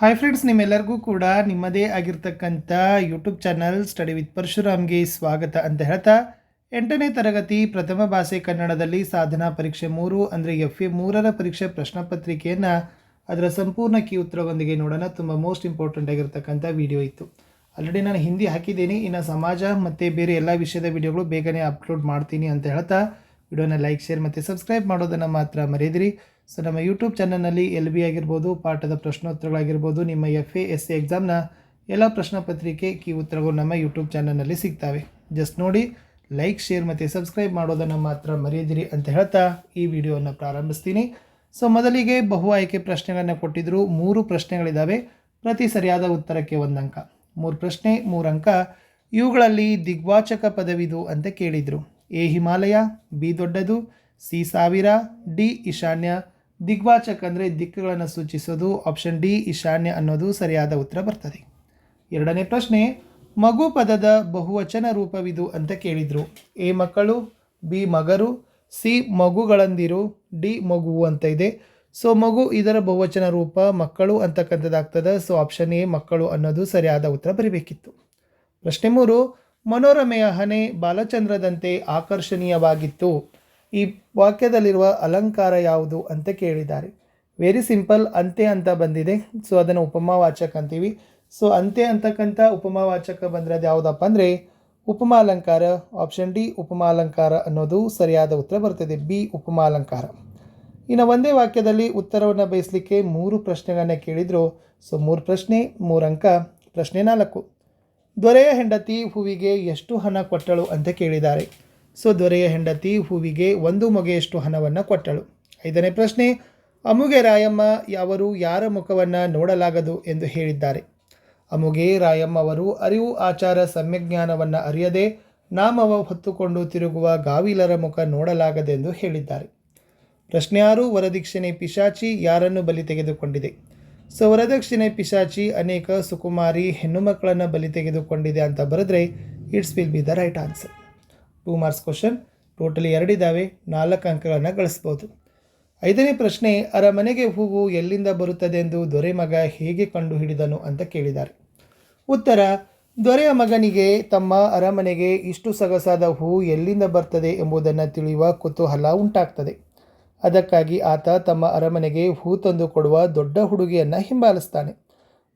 Hi friends ನಿಮ್ಮೆಲ್ಲರಿಗೂ ಕೂಡ ನಿಮ್ಮದೇ ಆಗಿರ್ತಕ್ಕಂಥ ಯೂಟ್ಯೂಬ್ ಚಾನಲ್ ಸ್ಟಡಿ ವಿತ್ ಪರಶುರಾಮ್ಗೆ ಸ್ವಾಗತ ಅಂತ ಹೇಳ್ತಾ, ಎಂಟನೇ ತರಗತಿ ಪ್ರಥಮ ಭಾಷೆ ಕನ್ನಡದಲ್ಲಿ ಸಾಧನಾ ಪರೀಕ್ಷೆ ಮೂರು ಅಂದರೆ ಎಫ್ ಎ ಮೂರರ ಪರೀಕ್ಷೆ ಪ್ರಶ್ನೆ ಪತ್ರಿಕೆಯನ್ನು ಅದರ ಸಂಪೂರ್ಣ ಕೀ ಉತ್ತರವೊಂದಿಗೆ ನೋಡೋಣ. ತುಂಬ ಮೋಸ್ಟ್ ಇಂಪಾರ್ಟೆಂಟ್ ಆಗಿರ್ತಕ್ಕಂಥ ವಿಡಿಯೋ ಇತ್ತು. ಆಲ್ರೆಡಿ ನಾನು ಹಿಂದಿ ಹಾಕಿದ್ದೀನಿ. ಇನ್ನು ಸಮಾಜ ಮತ್ತು ಬೇರೆ ಎಲ್ಲ ವಿಷಯದ ವಿಡಿಯೋಗಳು ಬೇಗನೆ ಅಪ್ಲೋಡ್ ಮಾಡ್ತೀನಿ ಅಂತ ಹೇಳ್ತಾ ವಿಡಿಯೋನ ಲೈಕ್ ಶೇರ್ ಮತ್ತು ಸಬ್ಸ್ಕ್ರೈಬ್ ಮಾಡೋದನ್ನು ಮಾತ್ರ ಮರೆಯದಿರಿ. ಸೊ ನಮ್ಮ ಯೂಟ್ಯೂಬ್ ಚಾನಲ್ನಲ್ಲಿ ಎಲ್ ಬಿ ಆಗಿರ್ಬೋದು, ಪಾಠದ ಪ್ರಶ್ನೋತ್ತರಗಳಾಗಿರ್ಬೋದು, ನಿಮ್ಮ ಎಫ್ ಎ ಎಸ್ ಸಿ ಎಕ್ಸಾಮ್ನ ಎಲ್ಲ ಪ್ರಶ್ನೆ ಪತ್ರಿಕೆ ಕೀ ಉತ್ತರಗಳು ನಮ್ಮ ಯೂಟ್ಯೂಬ್ ಚಾನಲ್ನಲ್ಲಿ ಸಿಗ್ತವೆ. ಜಸ್ಟ್ ನೋಡಿ ಲೈಕ್ ಶೇರ್ ಮತ್ತು ಸಬ್ಸ್ಕ್ರೈಬ್ ಮಾಡೋದನ್ನು ಮಾತ್ರ ಮರೆಯದಿರಿ ಅಂತ ಹೇಳ್ತಾ ಈ ವಿಡಿಯೋವನ್ನು ಪ್ರಾರಂಭಿಸ್ತೀನಿ. ಸೊ ಮೊದಲಿಗೆ ಬಹು ಆಯ್ಕೆ ಪ್ರಶ್ನೆಗಳನ್ನು ಕೊಟ್ಟಿದ್ದರು ಮೂರು ಪ್ರಶ್ನೆಗಳಿದ್ದಾವೆ ಪ್ರತಿ ಸರಿಯಾದ ಉತ್ತರಕ್ಕೆ ಒಂದು ಅಂಕ ಮೂರು ಪ್ರಶ್ನೆ, ಮೂರು ಅಂಕ. ಇವುಗಳಲ್ಲಿ ದಿಗ್ವಾಚಕ ಪದವಿದು ಅಂತ ಕೇಳಿದರು. ಎ ಹಿಮಾಲಯ, ಬಿ ದೊಡ್ಡದು, ಸಿ ಸಾವಿರ, ಡಿ ಈಶಾನ್ಯ ದಿಗ್ವಾಚಕ ಅಂದರೆ ದಿಕ್ಕುಗಳನ್ನು ಸೂಚಿಸೋದು ಆಪ್ಷನ್ ಡಿ ಈಶಾನ್ಯ ಅನ್ನೋದು ಸರಿಯಾದ ಉತ್ತರ ಬರ್ತದೆ. ಎರಡನೇ ಪ್ರಶ್ನೆ, ಮಗು ಪದದ ಬಹುವಚನ ರೂಪವಿದು ಅಂತ ಕೇಳಿದರು. ಎ ಮಕ್ಕಳು, ಬಿ ಮಗರು, ಸಿ ಮಗುಗಳಂದಿರು, ಡಿ ಮಗುವು ಅಂತ ಇದೆ. ಸೊ ಮಗು ಇದರ ಬಹುವಚನ ರೂಪ ಮಕ್ಕಳು ಅಂತಕ್ಕಂಥದ್ದಾಗ್ತದೆ. ಸೊ ಆಪ್ಷನ್ ಎ ಮಕ್ಕಳು ಅನ್ನೋದು ಸರಿಯಾದ ಉತ್ತರ ಬರಿಬೇಕಿತ್ತು. ಪ್ರಶ್ನೆ ಮೂರು, ಮನೋರಮೆಯ ಹಣೆ ಬಾಲಚಂದ್ರದಂತೆ ಆಕರ್ಷಣೀಯವಾಗಿತ್ತು. ಈ ವಾಕ್ಯದಲ್ಲಿರುವ ಅಲಂಕಾರ ಯಾವುದು ಅಂತ ಕೇಳಿದ್ದಾರೆ. ವೆರಿ ಸಿಂಪಲ್ ಅಂತೆ ಅಂತ ಬಂದಿದೆ. ಸೊ ಅದನ್ನು ಉಪಮಾವಾಚಕ ಅಂತೀವಿ. ಸೊ ಅಂತೆ ಅಂತಕ್ಕಂಥ ಉಪಮಾವಾಚಕ ಬಂದರೆ ಅದು ಯಾವುದಪ್ಪ ಅಂದರೆ ಉಪಮಾಲಂಕಾರ ಆಪ್ಷನ್ ಡಿ ಉಪಮಾ ಅಲಂಕಾರ ಅನ್ನೋದು ಸರಿಯಾದ ಉತ್ತರ ಬರ್ತದೆ. ಬಿ ಉಪಮಾ ಅಲಂಕಾರ. ಇನ್ನು ಒಂದೇ ವಾಕ್ಯದಲ್ಲಿ ಉತ್ತರವನ್ನು ಬಯಸಲಿಕ್ಕೆ ಮೂರು ಪ್ರಶ್ನೆಗಳನ್ನ ಕೇಳಿದರು. ಸೊ ಮೂರು ಪ್ರಶ್ನೆ, ಮೂರು ಅಂಕ, ಪ್ರಶ್ನೆ ನಾಲ್ಕು. ದೊರೆಯ ಹೆಂಡತಿ ಹೂವಿಗೆ ಎಷ್ಟು ಹಣ ಕೊಟ್ಟಳು ಅಂತ ಕೇಳಿದ್ದಾರೆ. ಸೊ ದೊರೆಯ ಹೆಂಡತಿ ಹೂವಿಗೆ ಒಂದು ಮೊಗೆಯಷ್ಟು ಹಣವನ್ನು ಕೊಟ್ಟಳು. ಐದನೇ ಪ್ರಶ್ನೆ, ಅಮುಗೆ ರಾಯಮ್ಮ ಯಾವರು ಯಾರ ಮುಖವನ್ನು ನೋಡಲಾಗದು ಎಂದು ಹೇಳಿದ್ದಾರೆ? ಅಮುಗೆ ರಾಯಮ್ಮ ಅವರು ಅರಿವು ಆಚಾರ ಸಮ್ಯಜ್ಞಾನವನ್ನು ಅರಿಯದೆ ನಾಮವ ಹೊತ್ತುಕೊಂಡು ತಿರುಗುವ ಗಾವಿಲರ ಮುಖ ನೋಡಲಾಗದೆಂದು ಹೇಳಿದ್ದಾರೆ. ಪ್ರಶ್ನೆ ಆರು, ವರದಕ್ಷಿಣೆ ಪಿಶಾಚಿ ಯಾರನ್ನು ಬಲಿ ತೆಗೆದುಕೊಂಡಿದೆ? ಸೊ ವರದಕ್ಷಿಣೆ ಪಿಶಾಚಿ ಅನೇಕ ಸುಕುಮಾರಿ ಹೆಣ್ಣು ಮಕ್ಕಳನ್ನು ಬಲಿ ತೆಗೆದುಕೊಂಡಿದೆ ಅಂತ ಬರೆದ್ರೆ, it's will be the right answer. Two marks question. Totally ಎರಡಿದ್ದಾವೆ ನಾಲ್ಕು ಅಂಕಗಳನ್ನು ಗಳಿಸ್ಬೋದು. ಐದನೇ ಪ್ರಶ್ನೆ, ಅರಮನೆಗೆ ಹೂವು ಎಲ್ಲಿಂದ ಬರುತ್ತದೆ ಎಂದು ದೊರೆ ಮಗ ಹೇಗೆ ಕಂಡುಹಿಡಿದನು ಅಂತ ಕೇಳಿದ್ದಾರೆ. ಉತ್ತರ ದೊರೆಯ ಮಗನಿಗೆ ತಮ್ಮ ಅರಮನೆಗೆ ಇಷ್ಟು ಸೊಗಸಾದ ಹೂ ಎಲ್ಲಿಂದ ಬರ್ತದೆ ಎಂಬುದನ್ನು ತಿಳಿಯುವ ಕುತೂಹಲ ಉಂಟಾಗ್ತದೆ. ಅದಕ್ಕಾಗಿ ಆತ ತಮ್ಮ ಅರಮನೆಗೆ ಹೂ ತಂದು ಕೊಡುವ ದೊಡ್ಡ ಹುಡುಗಿಯನ್ನು ಹಿಂಬಾಲಿಸ್ತಾನೆ.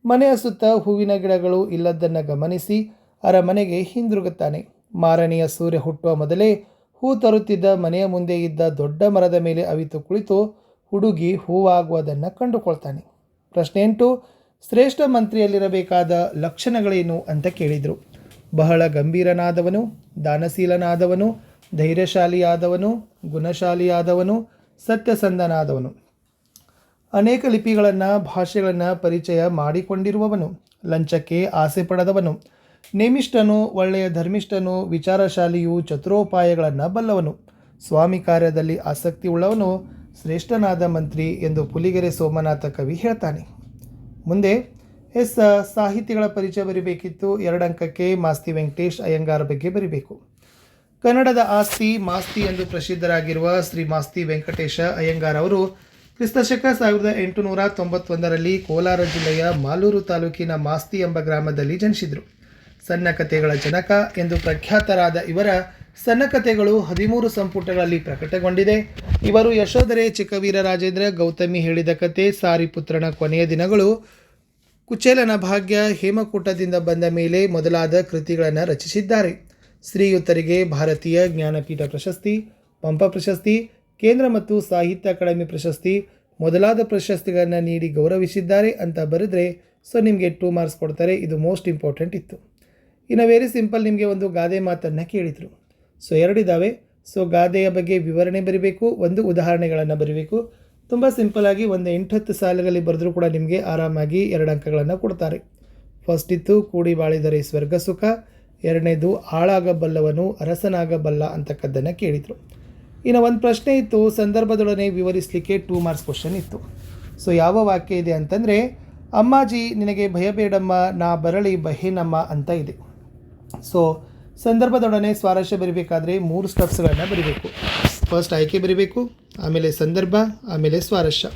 ಮನೆಯ ಸುತ್ತ ಹೂವಿನ ಗಿಡಗಳು ಇಲ್ಲದನ್ನು ಗಮನಿಸಿ ಅರಮನೆಗೆ ಹಿಂದಿರುಗುತ್ತಾನೆ. ಮಾರನೆಯ ಸೂರ್ಯ ಹುಟ್ಟುವ ಮೊದಲೇ ಹೂ ತರುತ್ತಿದ್ದ ಮನೆಯ ಮುಂದೆ ಇದ್ದ ದೊಡ್ಡ ಮರದ ಮೇಲೆ ಅವಿತು ಕುಳಿತು ಹುಡುಗಿ ಹೂವಾಗುವುದನ್ನು ಕಂಡುಕೊಳ್ತಾನೆ. ಪ್ರಶ್ನೆ ಎಂಟು, ಶ್ರೇಷ್ಠ ಮಂತ್ರಿಯಲ್ಲಿರಬೇಕಾದ ಲಕ್ಷಣಗಳೇನು ಅಂತ ಕೇಳಿದರು. ಬಹಳ ಗಂಭೀರನಾದವನು, ದಾನಶೀಲನಾದವನು, ಧೈರ್ಯಶಾಲಿಯಾದವನು, ಗುಣಶಾಲಿಯಾದವನು, ಸತ್ಯಸಂಧನಾದವನು. ಅನೇಕ ಲಿಪಿಗಳನ್ನು ಭಾಷೆಗಳನ್ನು ಪರಿಚಯ ಮಾಡಿಕೊಂಡಿರುವವನು, ಲಂಚಕ್ಕೆ ಆಸೆ ಪಡದವನು ನೇಮಿಷ್ಠನು ಒಳ್ಳೆಯ ಧರ್ಮಿಷ್ಠನು ವಿಚಾರಶಾಲಿಯು ಚತುರೋಪಾಯಗಳನ್ನು ಬಲ್ಲವನು. ಸ್ವಾಮಿ ಕಾರ್ಯದಲ್ಲಿ ಆಸಕ್ತಿ ಉಳ್ಳವನು ಶ್ರೇಷ್ಠನಾದ ಮಂತ್ರಿ ಎಂದು ಪುಲಿಗೆರೆ ಸೋಮನಾಥ ಕವಿ ಹೇಳ್ತಾನೆ. ಮುಂದೆ ಎಸ್ ಸಾಹಿತಿಗಳ ಪರಿಚಯ ಬರಿಬೇಕಿತ್ತು. ಎರಡಂಕಕ್ಕೆ ಮಾಸ್ತಿ ವೆಂಕಟೇಶ್ ಅಯ್ಯಂಗಾರ ಬಗ್ಗೆ ಬರಿಬೇಕು. ಕನ್ನಡದ ಆಸ್ತಿ ಮಾಸ್ತಿ ಎಂದು ಪ್ರಸಿದ್ಧರಾಗಿರುವ ಶ್ರೀ ಮಾಸ್ತಿ ವೆಂಕಟೇಶ ಅಯ್ಯಂಗಾರ್ ಅವರು ಕ್ರಿಸ್ತಶಕ ಸಾವಿರದ ಎಂಟುನೂರ ತೊಂಬತ್ತೊಂದರಲ್ಲಿ ಕೋಲಾರ ಜಿಲ್ಲೆಯ ಮಾಲೂರು ತಾಲೂಕಿನ ಮಾಸ್ತಿ ಎಂಬ ಗ್ರಾಮದಲ್ಲಿ ಜನಿಸಿದರು. ಸಣ್ಣ ಕಥೆಗಳ ಜನಕ ಎಂದು ಪ್ರಖ್ಯಾತರಾದ ಇವರ ಸಣ್ಣ ಕಥೆಗಳು ಹದಿಮೂರು ಸಂಪುಟಗಳಲ್ಲಿ ಪ್ರಕಟಗೊಂಡಿದೆ. ಇವರು ಯಶೋಧರೆ ಚಿಕ್ಕವೀರ ರಾಜೇಂದ್ರ ಗೌತಮಿ ಹೇಳಿದ ಕತೆ, ಸಾರಿಪುತ್ರನ ಕೊನೆಯ ದಿನಗಳು, ಕುಚೇಲನ ಭಾಗ್ಯ, ಹೇಮಕೂಟದಿಂದ ಬಂದ ಮೇಲೆ ಮೊದಲಾದ ಕೃತಿಗಳನ್ನು ರಚಿಸಿದ್ದಾರೆ. ಶ್ರೀಯುತರಿಗೆ ಭಾರತೀಯ ಜ್ಞಾನಪೀಠ ಪ್ರಶಸ್ತಿ, ಪಂಪ ಪ್ರಶಸ್ತಿ, ಕೇಂದ್ರ ಮತ್ತು ಸಾಹಿತ್ಯ ಅಕಾಡೆಮಿ ಪ್ರಶಸ್ತಿ, ಮೊದಲಾದ ಪ್ರಶಸ್ತಿಗಳನ್ನು ನೀಡಿ ಗೌರವಿಸಿದ್ದಾರೆ ಅಂತ ಬರೆದ್ರೆ ಸೊ ನಿಮಗೆ ಟೂ ಮಾರ್ಕ್ಸ್ ಕೊಡ್ತಾರೆ, ಇದು ಮೋಸ್ಟ್ ಇಂಪಾರ್ಟೆಂಟ್ ಇತ್ತು. ಇನ್ನು ವೆರಿ ಸಿಂಪಲ್ ನಿಮಗೆ ಒಂದು ಗಾದೆ ಮಾತನ್ನು ಕೇಳಿದರು. ಸೊ ಎರಡಿದ್ದಾವೆ ಸೊ ಗಾದೆಯ ಬಗ್ಗೆ ವಿವರಣೆ ಬರೀಬೇಕು, ಒಂದು ಉದಾಹರಣೆಗಳನ್ನು ಬರೀಬೇಕು. ತುಂಬ ಸಿಂಪಲಾಗಿ ಒಂದು ಎಂಟತ್ತು ಸಾಲುಗಳಲ್ಲಿ ಬರೆದರೂ ಕೂಡ ನಿಮಗೆ ಆರಾಮಾಗಿ ಎರಡು ಅಂಕಗಳನ್ನು ಕೊಡ್ತಾರೆ. ಫಸ್ಟ್ ಇತ್ತು ಕೂಡಿ ಬಾಳಿದರೆ ಸ್ವರ್ಗ ಸುಖ. ಎರಡನೇದು ಹಾಳಾಗಬಲ್ಲವನು ಅರಸನಾಗಬಲ್ಲ ಅಂತಕ್ಕದ್ದನ್ನು ಕೇಳಿದರು. ಇನ್ನು ಒಂದು ಪ್ರಶ್ನೆ ಇತ್ತು, ಸಂದರ್ಭದೊಡನೆ ವಿವರಿಸಲಿಕ್ಕೆ ಟೂ ಮಾರ್ಕ್ಸ್ ಕ್ವಶನ್ ಇತ್ತು. ಸೊ ಯಾವ ವಾಕ್ಯ ಇದೆ ಅಂತಂದರೆ, ಅಮ್ಮಾಜಿ, ನಿನಗೆ ಭಯಬೇಡಮ್ಮ, ನಾ ಬರಳಿ ಬಹೇನಮ್ಮ ಅಂತ ಇದೆ. ಸೊ ಸಂದರ್ಭದೊಡನೆ ಸ್ವಾರಸ್ಯ ಬರಿಬೇಕಾದ್ರೆ ಮೂರು ಸ್ಟೆಪ್ಸ್ಗಳನ್ನು ಬರಿಬೇಕು. ಫಸ್ಟ್ ಆಯ್ಕೆ ಬರಿಬೇಕು, ಆಮೇಲೆ ಸಂದರ್ಭ, ಆಮೇಲೆ ಸ್ವಾರಸ್ಯ.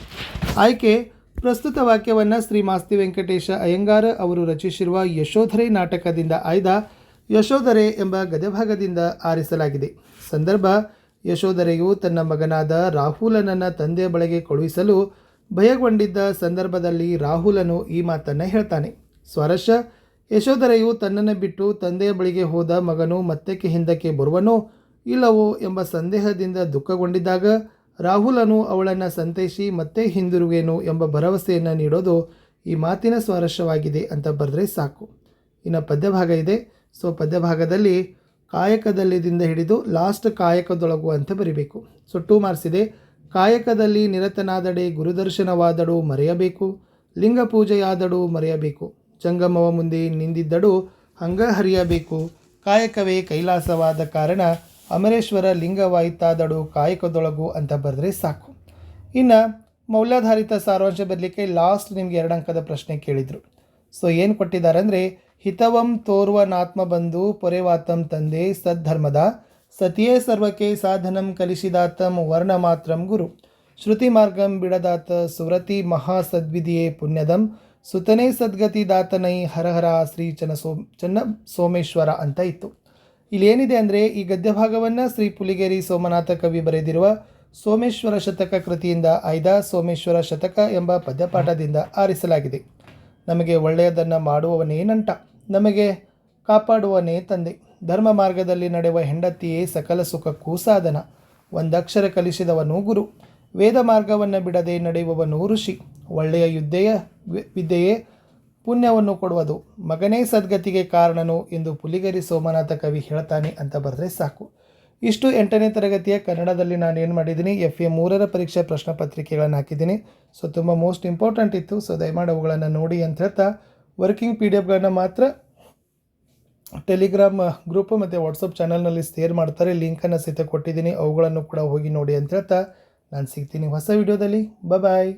ಆಯ್ಕೆ, ಪ್ರಸ್ತುತ ವಾಕ್ಯವನ್ನು ಶ್ರೀ ಮಾಸ್ತಿ ವೆಂಕಟೇಶ ಅಯ್ಯಂಗಾರ ಅವರು ರಚಿಸಿರುವ ಯಶೋಧರೆ ನಾಟಕದಿಂದ ಆಯ್ದ ಯಶೋಧರೆ ಎಂಬ ಗದ್ಯಭಾಗದಿಂದ ಆರಿಸಲಾಗಿದೆ. ಸಂದರ್ಭ, ಯಶೋಧರೆಯು ತನ್ನ ಮಗನಾದ ರಾಹುಲನನ್ನು ತಂದೆಯ ಬಳಗೆ ಕಳುಹಿಸಲು ಭಯಗೊಂಡಿದ್ದ ಸಂದರ್ಭದಲ್ಲಿ ರಾಹುಲನು ಈ ಮಾತನ್ನು ಹೇಳ್ತಾನೆ. ಸ್ವರಶ ಯಶೋಧರೆಯು ತನ್ನನ್ನು ಬಿಟ್ಟು ತಂದೆಯ ಬಳಿಗೆ ಹೋದ ಮಗನು ಮತ್ತಕ್ಕೆ ಹಿಂದಕ್ಕೆ ಬರುವನೋ ಇಲ್ಲವೋ ಎಂಬ ಸಂದೇಹದಿಂದ ದುಃಖಗೊಂಡಿದ್ದಾಗ ರಾಹುಲನು ಅವಳನ್ನು ಸಂತೈಸಿ ಮತ್ತೆ ಹಿಂದಿರುಗೇನು ಎಂಬ ಭರವಸೆಯನ್ನು ನೀಡೋದು ಈ ಮಾತಿನ ಸ್ವಾರಸ್ಯವಾಗಿದೆ ಅಂತ ಬರೆದ್ರೆ ಸಾಕು. ಇನ್ನು ಪದ್ಯಭಾಗ ಇದೆ. ಸೊ, ಪದ್ಯಭಾಗದಲ್ಲಿ ಕಾಯಕದಲ್ಲಿದಿಂದ ಹಿಡಿದು ಲಾಸ್ಟ್ ಕಾಯಕದೊಳಗು ಅಂತ ಬರಿಬೇಕು. ಸೊ ಟೂ ಮಾರ್ಕ್ಸ್ ಇದೆ. ಕಾಯಕದಲ್ಲಿ ನಿರತನಾದಡೆ ಗುರುದರ್ಶನವಾದಡು ಮರೆಯಬೇಕು. ಲಿಂಗ ಪೂಜೆಯಾದಡು ಮರೆಯಬೇಕು. ಜಂಗಮವ ಮುಂದೆ ನಿಂದಿದ್ದಡು ಹಂಗ ಹರಿಯಬೇಕು. ಕಾಯಕವೇ ಕೈಲಾಸವಾದ ಕಾರಣ ಅಮರೇಶ್ವರ ಲಿಂಗವಾಯಿತಾದಡು ಕಾಯಕದೊಳಗು ಅಂತ ಬರೆದ್ರೆ ಸಾಕು. ಇನ್ನು ಮೌಲ್ಯಾಧಾರಿತ ಸಾರಾಂಶ ಬರಲಿಕ್ಕೆ ಲಾಸ್ಟ್ ನಿಮಗೆ ಎರಡು ಅಂಕದ ಪ್ರಶ್ನೆ ಕೇಳಿದರು. ಸೊ ಏನು ಕೊಟ್ಟಿದ್ದಾರೆ ಅಂದರೆ ಹಿತವಂ ತೋರ್ವನಾತ್ಮ ಬಂಧು ಪೊರೆವಾತಂ ತಂದೆ ಸದ್ಧರ್ಮದ, ಸತಿಯೇ ಸರ್ವಕ್ಕೆ ಸಾಧನಂ ಕಲಿಸಿದಾತಂ ವರ್ಣ ಮಾತ್ರಂ ಗುರು. ಶ್ರುತಿ ಮಾರ್ಗಂ ಬಿಡದಾತ ಸುರತಿ ಮಹಾ ಸದ್ವಿಧಿಯೇ ಪುಣ್ಯದಂ ಸುತನೇ ಸದ್ಗತಿ ದಾತನೈ ಹರಹರ ಶ್ರೀ ಚನ ಸೋ ಚನ್ನ ಸೋಮೇಶ್ವರ ಅಂತ ಇತ್ತು. ಇಲ್ಲೇನಿದೆ ಅಂದರೆ ಈ ಗದ್ಯ ಭಾಗವನ್ನು ಶ್ರೀ ಪುಲಿಗೇರಿ ಸೋಮನಾಥ ಕವಿ ಬರೆದಿರುವ ಸೋಮೇಶ್ವರ ಶತಕ ಕೃತಿಯಿಂದ ಆಯ್ದ ಸೋಮೇಶ್ವರ ಶತಕ ಎಂಬ ಪದ್ಯಪಾಠದಿಂದ ಆರಿಸಲಾಗಿದೆ. ನಮಗೆ ಒಳ್ಳೆಯದನ್ನು ಮಾಡುವವನೇ ನಂಟ. ನಮಗೆ ಕಾಪಾಡುವನೇ ತಂದೆ. ಧರ್ಮ ಮಾರ್ಗದಲ್ಲಿ ನಡೆಯುವ ಹೆಂಡತಿಯೇ ಸಕಲ ಸುಖಕ್ಕೂ ಸಾಧನ. ಒಂದಕ್ಷರ ಕಲಿಸಿದವನು ಗುರು. ವೇದ ಮಾರ್ಗವನ್ನು ಬಿಡದೆ ನಡೆಯುವವನು ಋಷಿ. ಒಳ್ಳೆಯ ಯುದ್ಧೆಯ ವಿದ್ಯೆಯೇ ಪುಣ್ಯವನ್ನು ಕೊಡುವುದು. ಮಗನೇ ಸದ್ಗತಿಗೆ ಕಾರಣನು ಎಂದು ಪುಲಿಗರಿ ಸೋಮನಾಥ ಕವಿ ಹೇಳ್ತಾನೆ ಅಂತ ಬರೆದ್ರೆ ಸಾಕು. ಇಷ್ಟು ಎಂಟನೇ ತರಗತಿಯ ಕನ್ನಡದಲ್ಲಿ ನಾನು ಏನು ಮಾಡಿದ್ದೀನಿ ಎಫ್ ಎ ಮೂರರ ಪರೀಕ್ಷೆ ಪ್ರಶ್ನೆ ಪತ್ರಿಕೆಗಳನ್ನು ಹಾಕಿದ್ದೀನಿ. ಸೊ ತುಂಬ ಮೋಸ್ಟ್ ಇಂಪಾರ್ಟೆಂಟ್ ಇತ್ತು. ಸೊ ದಯಮಾಡಿ ಅವುಗಳನ್ನು ನೋಡಿ ಅಂತ ಹೇಳ್ತಾ ವರ್ಕಿಂಗ್ ಪಿ ಡಿ ಎಫ್ಗಳನ್ನು ಮಾತ್ರ ಟೆಲಿಗ್ರಾಮ್ ಗ್ರೂಪ್ ಮತ್ತು ವಾಟ್ಸಪ್ ಚಾನಲ್ನಲ್ಲಿ ಶೇರ್ ಮಾಡ್ತಾರೆ. ಲಿಂಕನ್ನು ಸಹಿತ ಕೊಟ್ಟಿದ್ದೀನಿ. ಅವುಗಳನ್ನು ಕೂಡ ಹೋಗಿ ನೋಡಿ ಅಂತ ಹೇಳ್ತಾ, ನಾನು ಸಿಗ್ತೀನಿ ಹೊಸ ವಿಡಿಯೋದಲ್ಲಿ ಬಾಯ್